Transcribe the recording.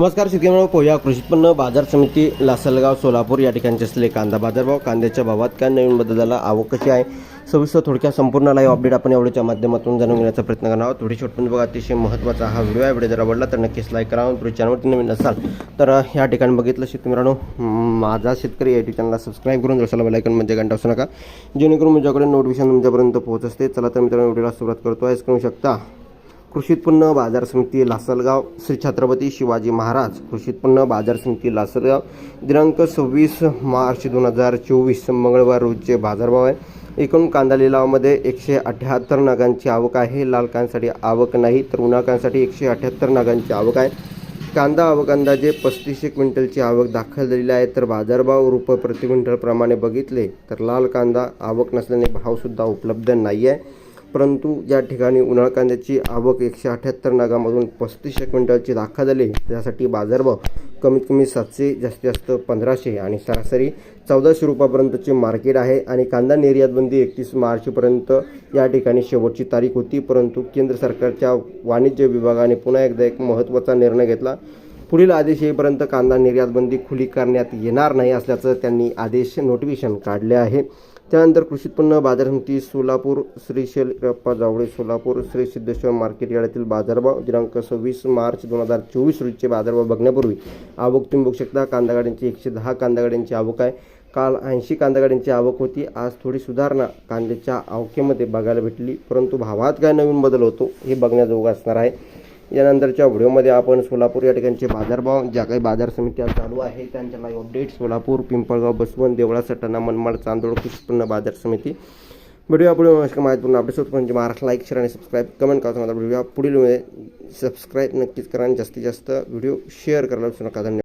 नमस्कार शेतकऱ्यांनो पोया कृषी उत्पन्न बाजार समिती लासलगाव सोलापूर या ठिकाणचे असलेले कांदा बाजारभाव कांद्याच्या भावात काय नवीन बदल झाला आवक कशी आहे? सविस्तर थोडक्या संपूर्ण लाईव्ह अपडेट आपण एवढ्याच्या माध्यमातून जाणून घेण्याचा प्रयत्न करणार आहोत. थोडी छोटपण बघा. अतिशय महत्त्वाचा हा व्हिडिओ आहे. व्हिडिओ जर आवडला तर नक्कीच लाईक करा. तुम्ही चॅनलवरती नवीन असाल तर ह्या या ठिकाणी बघितलं शेतकरी मित्रांनो माझा शेतकरी या चॅनलला सबस्क्राईब करून जसं बेलायकन म्हणजे घंटा असू नका. जेणेकरून माझ्याकडे नोटिफिकेशन तुमच्यापर्यंत पोहोच असते. चला तर मित्रांनो व्हिडिओला सुरुवात करतो. आहे करू शकता. कृषी उत्पन्न बाजार समिती लासलगाव श्री छत्रपती शिवाजी महाराज कृषी उत्पन्न बाजार समिती लासलगाव दिनांक सव्वीस मार्च दोन हजार चोवीस मंगळवार रोजचे बाजारभाव आहे. एकूण कांदा लिलावामध्ये एकशे अठ्याहत्तर नागांची आवक आहे. लाल कांद्यासाठी आवक नाही तर उन्हाकांसाठी एकशे अठ्याहत्तर नागांची आवक आहे. कांदा आवक अंदाजे पस्तीसशे क्विंटलची आवक दाखल झालेली आहे. तर बाजारभाव रुपये प्रति क्विंटलप्रमाणे बघितले तर लाल कांदा आवक नसल्याने भावसुद्धा उपलब्ध नाही आहे परंतु या ठिकाणी उन्हाळ कांद्याची आवक एकशे अठ्याहत्तर नागामधून पस्तीसशे क्विंटलची दाखल झाली त्यासाठी बाजारभाव कमीत कमी सातशे जास्तीत जास्त पंधराशे आणि सरासरी चौदाशे रुपयापर्यंतचे मार्केट आहे आणि कांदा निर्यातबंदी एकतीस मार्चपर्यंत या ठिकाणी शेवटची तारीख होती. परंतु केंद्र सरकारच्या वाणिज्य विभागाने पुन्हा एकदा एक महत्त्वाचा निर्णय घेतला. पुढील आदेश येईपर्यंत कांदा निर्यातबंदी खुली करण्यात येणार नाही असल्याचं त्यांनी आदेश नोटिफिकेशन काढले आहे. त्यानंतर कृषी उत्पन्न बाजार समिती सोलापूर श्रीशैल रप्पा जावळे सोलापूर श्री सिद्धेश्वर मार्केट यार्डातील बाजारभाव दिनांक सव्वीस मार्च दोन हजार चोवीस रोजीचे बाजारभाव बघण्यापूर्वी आवक तुम्ही बघू शकता. कांदा गाड्यांची एकशे दहा कांदा गाड्यांची आवक आहे. काल ऐंशी कांदा गाड्यांची आवक होती. आज थोडी सुधारणा कांद्याच्या आवकेमध्ये बघायला भेटली. परंतु भावात काय नवीन बदल होतो हे बघण्याजोगं असणार आहे. यानंतरच्या व्हिडिओमध्ये आपण सोलापूर या ठिकाणचे बाजारभाव ज्या काही बाजार समित्या चालू आहे त्यांच्या लाईव्ह अपडेट सोलापूर पिंपळगाव बसवण देवळा सटाणा मनमाड चांदोड कृषी बाजार समिती. व्हिडिओ पुढे माहितीपूर्ण अपडेट्स होत म्हणजे महाराष्ट्र लाईक शेअर आणि सबस्क्राईब कमेंट करा. माझा व्हिडिओ पुढील सबस्क्राईब नक्कीच करा आणि जास्तीत जास्त व्हिडिओ शेअर करायला विसरू नका. धन्यवाद.